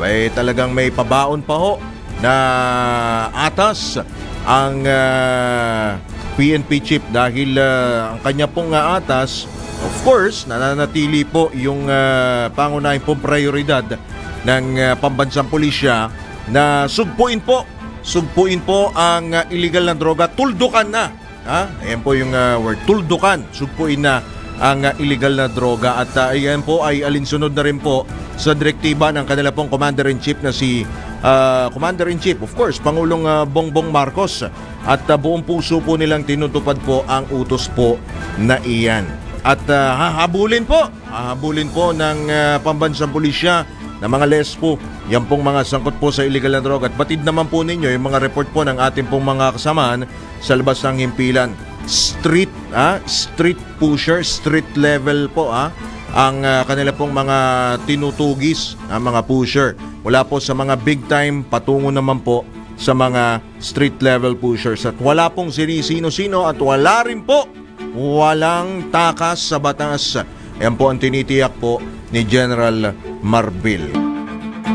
ay talagang may pabaon pa ho na atas ang ah, PNP chief dahil ah, ang kanya pong ah, atas of course nananatili po yung ah, pangunahing pong prioridad ng ah, pambansang pulisya na sugpuin po sugpuin po ang ah, illegal na droga. Tuldukan na ha? Ayan po yung ah, word tuldukan sugpuin na ang ah, illegal na droga at ah, ayan po ay alinsunod na rin po sa direktiba ng kanila pong Commander-in-Chief na si ah, Commander-in-Chief, of course, Pangulong ah, Bongbong Marcos. At ah, buong puso po nilang tinutupad po ang utos po na iyan. At ah, hahabulin po, hahabulin po ng ah, pambansang pulisya na mga lespo, yan pong mga sangkot po sa illegal na droga. At batid naman po ninyo yung mga report po ng ating pong mga kasamaan sa labas ng himpilan. Street, ah, street pusher, street level po, ah, ang ah, kanila pong mga tinutugis, ang mga pusher. Wala po sa mga big time, patungo naman po sa mga street level pushers. At wala pong sinisino-sino at wala rin po walang takas sa batas. Yan po ang tinitiyak po ni General Marbil.